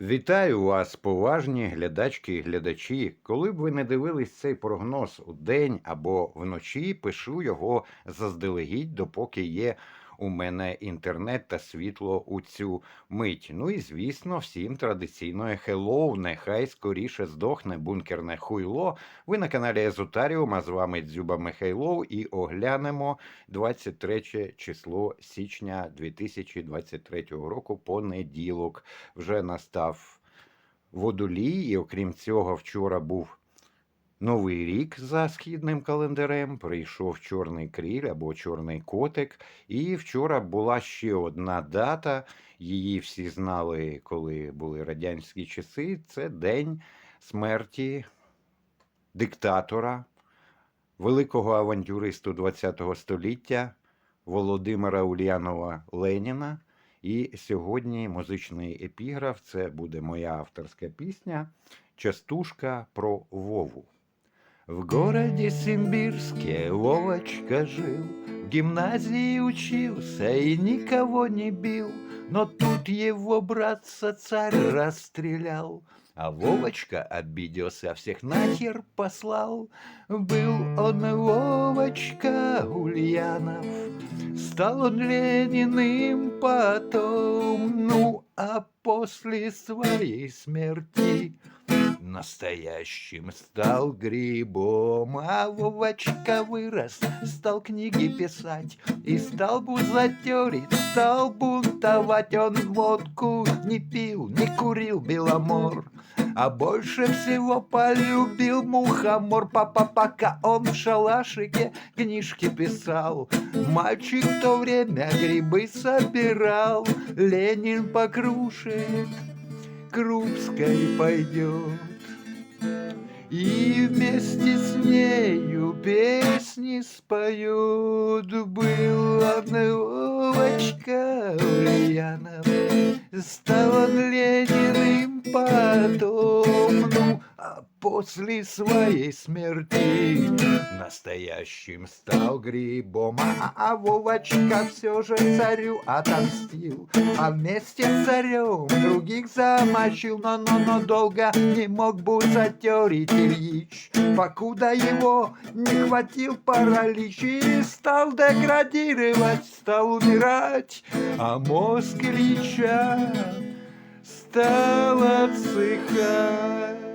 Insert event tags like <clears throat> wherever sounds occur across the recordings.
Вітаю вас, поважні глядачки і глядачі. Коли б ви не дивились цей прогноз у день або вночі, пишу його заздалегідь, допоки є у мене інтернет та світло у цю мить. Ну і звісно, всім традиційно хеллоу, нехай скоріше здохне бункерне хуйло. Ви на каналі Езотаріум, а з вами Дзюба Михайлов і оглянемо 23 число січня 2023 року, понеділок. Вже настав водолій, і окрім цього, вчора був новий рік за східним календарем. Прийшов чорний кріль або чорний котик. І вчора була ще одна дата. Її всі знали, коли були радянські часи. Це день смерті диктатора, великого авантюристу ХХ століття Володимира Ульянова Леніна. І сьогодні музичний епіграф це буде моя авторська пісня Частушка про Вову. В городе Симбирске Вовочка жил, в гимназии учился и никого не бил, но тут его братца царь расстрелял, а Вовочка обиделся, всех нахер послал. Был он Вовочка Ульянов, Стал он Лениным потом, ну а после своей смерти Настоящим стал грибом, а Вовочка вырос, стал книги писать И стал бузатерить, стал бунтовать. Он водку не пил, не курил беломор а больше всего полюбил мухомор. Папа, пока он в шалашике книжки писал Мальчик в то время грибы собирал. Ленин покрушит, Крупской пойдет. И вместе с нею песни споет Была Вовочка Ульянов Стал он Лениным потом Ну, после своей смерти. Настоящим стал грибом А, а Вовочка все же царю отомстил. А вместе с царем других замочил Но, но, но долго не мог бузатерить Ильич. Покуда его не хватил паралич И стал деградировать, стал умирать А мозг Ильича стал отсыхать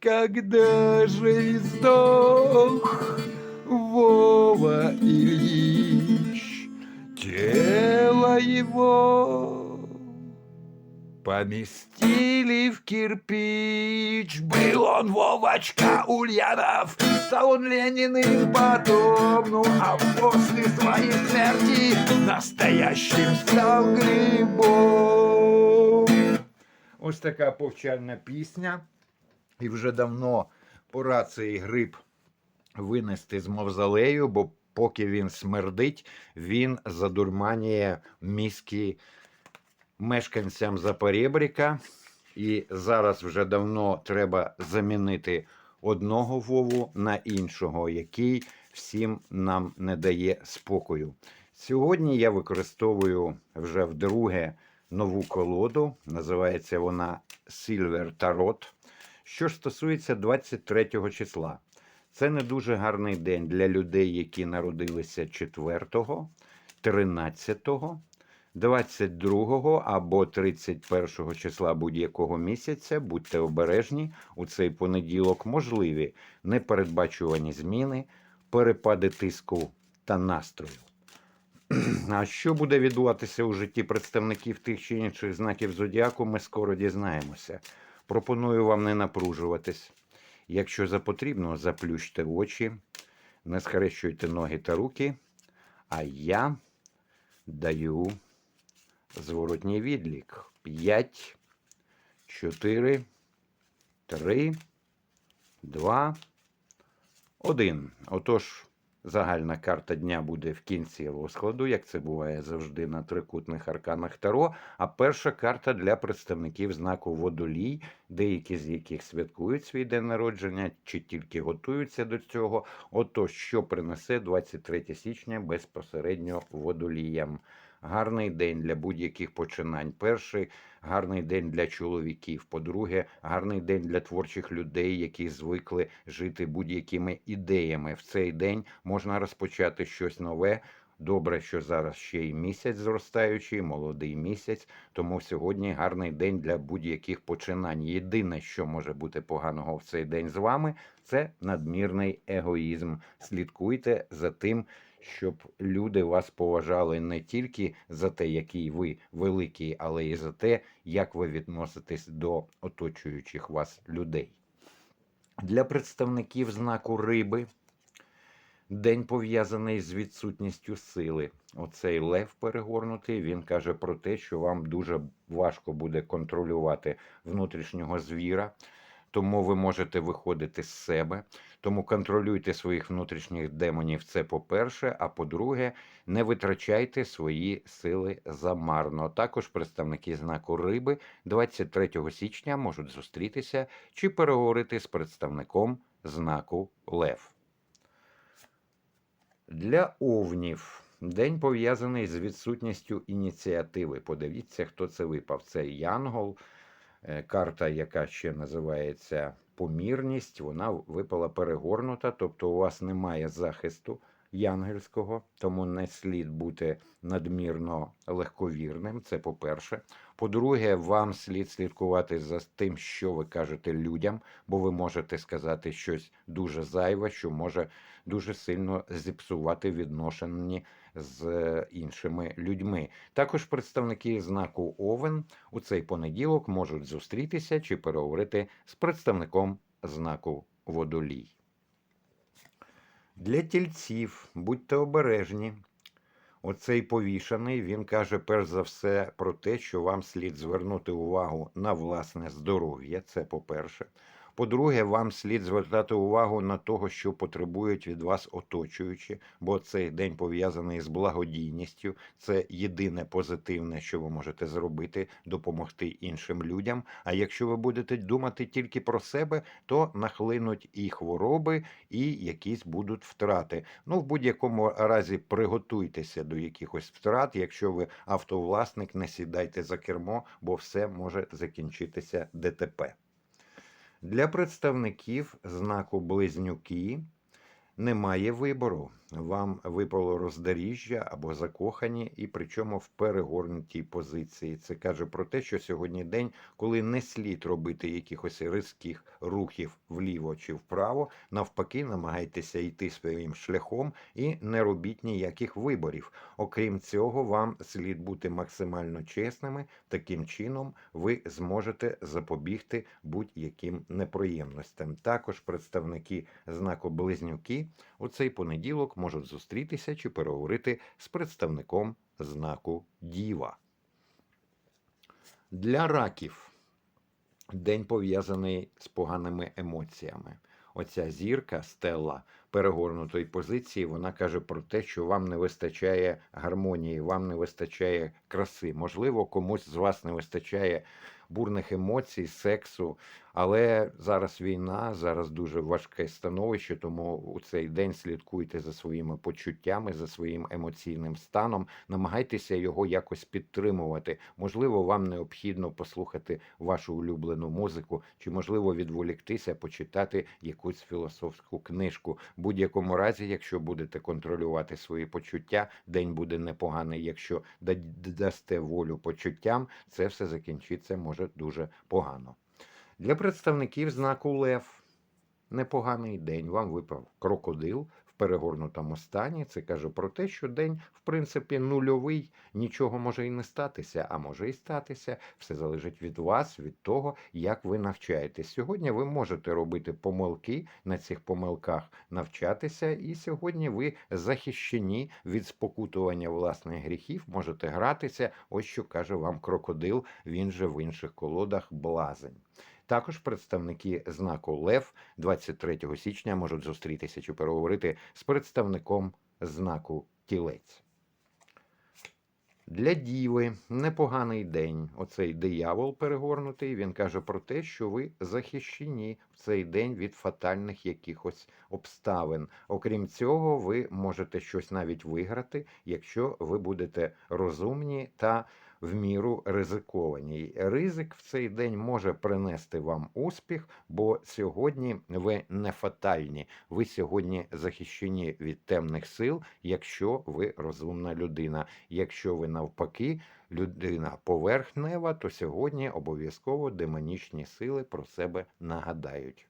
Когда же издох Вова Ильич Тело его Поместили в кирпич. Был он Вовочка Ульянов Стал он Лениным потом. Ну а после своей смерти Настоящим стал грибом. Ось така повчальна пісня. І вже давно пора цей гриб винести з мавзолею, бо поки він смердить, він задурманює мізки мешканцям Запорєбріка. І зараз вже давно треба замінити одного Вову на іншого, який всім нам не дає спокою. Сьогодні я використовую вже вдруге нову колоду. Називається вона Silver Tarot. Що ж стосується 23 числа, це не дуже гарний день для людей, які народилися 4, 13, 22 або 31 числа будь-якого місяця. Будьте обережні у цей понеділок можливі непередбачувані зміни, перепади тиску та настрою. <clears throat> А що буде відбуватися у житті представників тих чи інших знаків зодіаку, ми скоро дізнаємося. Пропоную вам не напружуватись. Якщо за потрібно, заплющте очі, не схрещуйте ноги та руки, а я даю зворотній відлік. 5, 4, 3, 2, 1. Отож, Загальна карта дня буде в кінці розкладу, як це буває завжди на трикутних арканах Таро. А перша карта для представників знаку Водолій, деякі з яких святкують свій день народження чи тільки готуються до цього. Ото що принесе 23 січня безпосередньо водоліям. Гарний день для будь-яких починань. Перший гарний день для чоловіків. По-друге, гарний день для творчих людей, які звикли жити будь-якими ідеями. В цей день можна розпочати щось нове. Добре, що зараз ще й місяць зростаючий, молодий місяць. Тому сьогодні гарний день для будь-яких починань. Єдине, що може бути поганого в цей день з вами, це надмірний егоїзм. Слідкуйте за тим, щоб люди вас поважали не тільки за те, який ви великий, але й за те, як ви відноситесь до оточуючих вас людей. Для представників знаку риби день пов'язаний з відсутністю сили. Оцей лев перегорнутий. Він каже про те, що вам дуже важко буде контролювати внутрішнього звіра. Тому ви можете виходити з себе. Тому контролюйте своїх внутрішніх демонів. Це по-перше. А по-друге, не витрачайте свої сили замарно. Також представники знаку риби 23 січня можуть зустрітися чи переговорити з представником знаку Лев. Для овнів день пов'язаний з відсутністю ініціативи. Подивіться, хто це випав. Це Янгол, карта, яка ще називається помірність. Вона випала перегорнута, тобто у вас немає захисту янгельського, тому не слід бути надмірно легковірним. Це по-перше. По-друге, вам слід слідкувати за тим, що ви кажете людям, бо ви можете сказати щось дуже зайве, що може дуже сильно зіпсувати відношення з е, іншими людьми. Також представники знаку Овен у цей понеділок можуть зустрітися чи переговорити з представником знаку Водолій. Для тільців будьте обережні. Оцей повішаний він каже перш за все про те, що вам слід звернути увагу на власне здоров'я. Це по-перше. По-друге, вам слід звертати увагу на того, що потребують від вас оточуючі, бо цей день пов'язаний з благодійністю. Це єдине позитивне, що ви можете зробити, допомогти іншим людям. А якщо ви будете думати тільки про себе, то нахлинуть і хвороби, і якісь будуть втрати. Ну, в будь-якому разі приготуйтеся до якихось втрат. Якщо ви автовласник, не сідайте за кермо, бо все може закінчитися ДТП. Для представників знаку Близнюки немає вибору. Вам випало роздоріжжя або закохані, і причому в перегорнутій позиції. Це каже про те, що сьогодні день, коли не слід робити якихось різких рухів вліво чи вправо. Навпаки, намагайтеся йти своїм шляхом і не робіть ніяких виборів. Окрім цього, вам слід бути максимально чесними. Таким чином ви зможете запобігти будь-яким неприємностям. Також представники знаку Близнюки у цей понеділок можуть зустрітися чи переговорити з представником знаку Діва. Для раків день пов'язаний з поганими емоціями. Оця зірка стелла перегорнутої позиції, вона каже про те, що вам не вистачає гармонії, вам не вистачає краси. Можливо, комусь з вас не вистачає бурних емоцій, сексу. Але зараз війна, зараз дуже важке становище, тому у цей день слідкуйте за своїми почуттями, за своїм емоційним станом. Намагайтеся його якось підтримувати. Можливо, вам необхідно послухати вашу улюблену музику, чи можливо відволіктися, почитати якусь філософську книжку. Будь-якому разі, якщо будете контролювати свої почуття, день буде непоганий. Якщо дасте волю почуттям, це все закінчиться може дуже погано. Для представників знаку Лев непоганий день. Вам випав крокодил в перегорнутому стані. Це каже про те, що день, в принципі, нульовий, нічого може і не статися, а може і статися. Все залежить від вас, від того, як ви навчаєтесь. Сьогодні ви можете робити помилки, на цих помилках навчатися, і сьогодні ви захищені від спокутування власних гріхів, можете гратися. Ось що каже вам крокодил, він же в інших колодах блазень. Також представники знаку Лев 23 січня можуть зустрітися чи переговорити з представником знаку Тілець. Для діви непоганий день. Оцей диявол перегорнутий. Він каже про те, що ви захищені в цей день від фатальних якихось обставин. Окрім цього, ви можете щось навіть виграти, якщо ви будете розумні та в міру ризиковані. Ризик в цей день може принести вам успіх, бо сьогодні ви не фатальні. Ви сьогодні захищені від темних сил, якщо ви розумна людина. Якщо ви навпаки людина поверхнева, то сьогодні обов'язково демонічні сили про себе нагадають.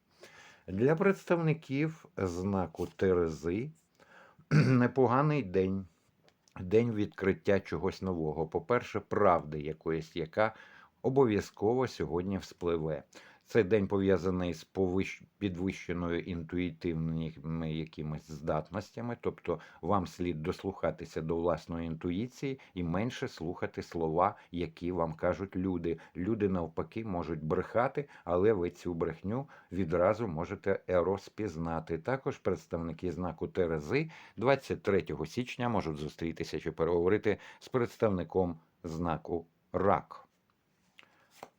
Для представників знаку Терези <clears throat> непоганий день. День відкриття чогось нового. По-перше, правди якоїсь, яка обов'язково сьогодні вспливе. Це день пов'язаний з підвищеною інтуїтивними якимись здатностями, тобто вам слід дослухатися до власної інтуїції і менше слухати слова, які вам кажуть люди. Люди навпаки можуть брехати, але ви цю брехню відразу можете розпізнати. Також представники знаку Терези 23 січня можуть зустрітися чи переговорити з представником знаку Рак.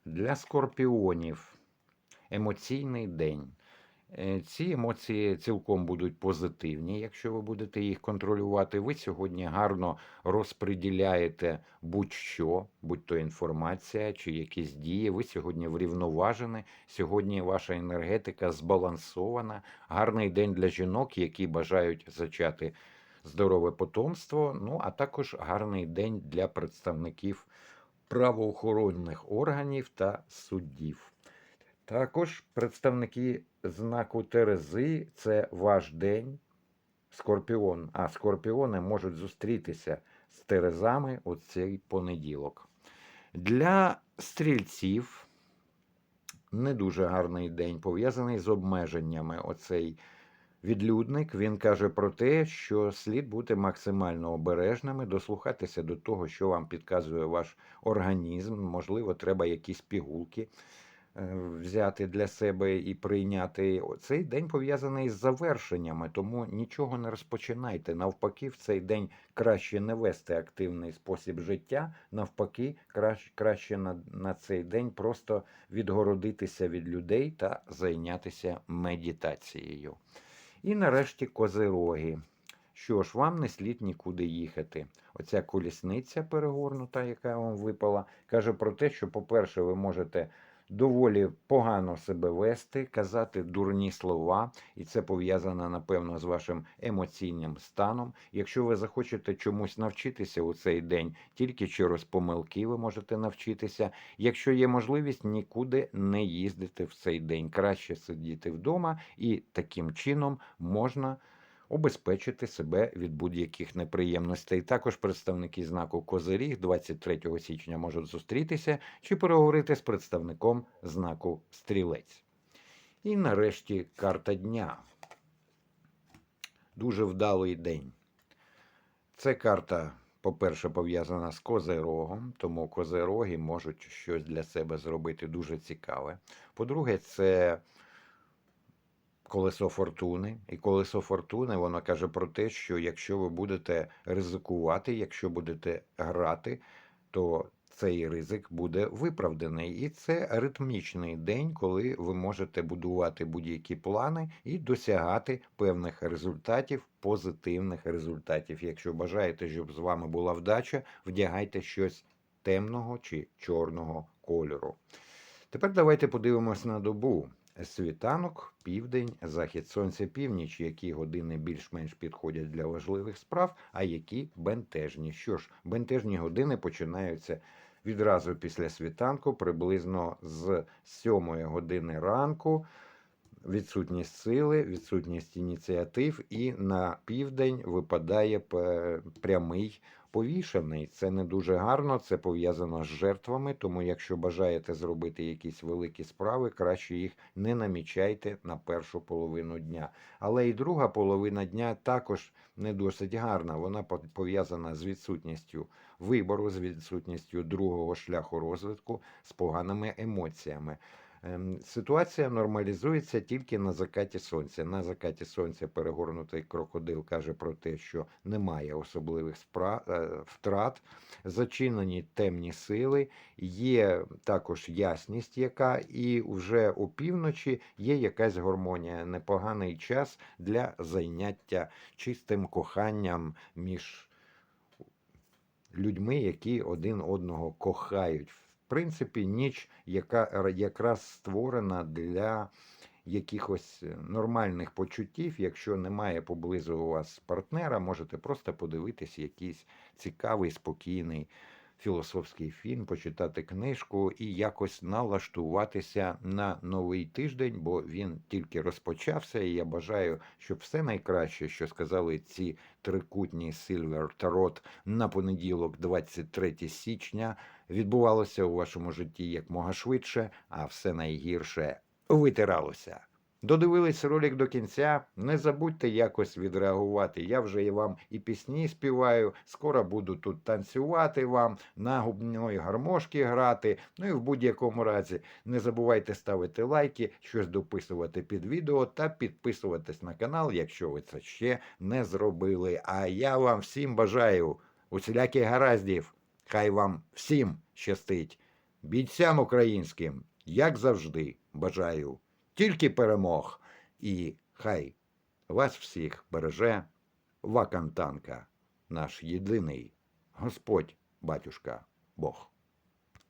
Для скорпіонів емоційний день. Е, Ці емоції цілком будуть позитивні, якщо ви будете їх контролювати. Ви сьогодні гарно розподіляєте будь-що, будь-то інформація чи якісь дії. Ви сьогодні врівноважені. Сьогодні ваша енергетика збалансована. Гарний день для жінок, які бажають зачати здорове потомство. Ну а також гарний день для представників правоохоронних органів та суддів. Також представники знаку Терези це ваш день. Скорпіон. А скорпіони можуть зустрітися з Терезами у цей понеділок. Для стрільців не дуже гарний день, пов'язаний з обмеженнями. Оцей відлюдник він каже про те, що слід бути максимально обережними, дослухатися до того, що вам підказує ваш організм. Можливо, треба якісь пігулки взяти для себе і прийняти. Цей день пов'язаний з завершеннями, тому нічого не розпочинайте. Навпаки, в цей день краще не вести активний спосіб життя. Навпаки, краще, на, на цей день просто відгородитися від людей та зайнятися медитацією. І нарешті козироги. Що ж, вам не слід нікуди їхати. Оця колісниця перегорнута, яка вам випала, каже про те, що, по-перше, ви можете доволі погано себе вести, казати дурні слова, і це пов'язано, напевно, з вашим емоційним станом. Якщо ви захочете чомусь навчитися у цей день, тільки через помилки ви можете навчитися. Якщо є можливість, нікуди не їздити в цей день. Краще сидіти вдома, і таким чином можна обезпечити себе від будь-яких неприємностей. Також представники знаку Козиріг 23 січня можуть зустрітися чи переговорити з представником знаку Стрілець. І нарешті карта дня. Дуже вдалий день. Це карта, по-перше, пов'язана з козирогом, тому козироги можуть щось для себе зробити дуже цікаве. По-друге, це колесо фортуни. І колесо фортуни воно каже про те, що якщо ви будете ризикувати, якщо будете грати, то цей ризик буде виправданий. І це ритмічний день, коли ви можете будувати будь-які плани і досягати певних результатів, позитивних результатів. Якщо бажаєте, щоб з вами була вдача, вдягайте щось темного чи чорного кольору. Тепер давайте подивимось на добу. Світанок, південь, захід сонця, північ, які години більш-менш підходять для важливих справ, а які бентежні. Що ж, бентежні години починаються відразу після світанку, приблизно з 7 години ранку. Відсутність сили, відсутність ініціатив, і на південь випадає прямий повішений. Це не дуже гарно, це пов'язано з жертвами. Тому, якщо бажаєте зробити якісь великі справи, краще їх не намічайте на першу половину дня. Але і друга половина дня також не досить гарна. Вона по- пов'язана з відсутністю вибору, з відсутністю другого шляху розвитку, з поганими емоціями. Ем, Ситуація нормалізується тільки на закаті сонця. На закаті сонця перегорнутий крокодил каже про те, що немає особливих е, втрат, зачинені темні сили, є також ясність, яка і вже опівночі є якась гармонія, непоганий час для зайняття чистим коханням між людьми, які один одного кохають. Принципі, ніч, яка якраз створена для якихось е, нормальних почуттів. Якщо немає поблизу у вас партнера, можете просто подивитись якийсь цікавий, спокійний філософський фільм, почитати книжку і якось налаштуватися на новий тиждень, бо він тільки розпочався. І я бажаю, щоб все найкраще, що сказали ці трикутні Silver Tarot на понеділок, 23 січня, відбувалося у вашому житті якмога швидше, а все найгірше витиралося. Додивились ролик до кінця. Не забудьте якось відреагувати. Я вже вам і пісні співаю. Скоро буду тут танцювати вам, на губної гармошки грати. Ну і в будь-якому разі не забувайте ставити лайки, щось дописувати під відео та підписуватись на канал, якщо ви це ще не зробили. А я вам всім бажаю усіляких гараздів. Хай вам всім щастить. Бійцям українським, як завжди, бажаю тільки перемог. І хай вас всіх береже Вакантанка, наш єдиний Господь, батюшка, Бог.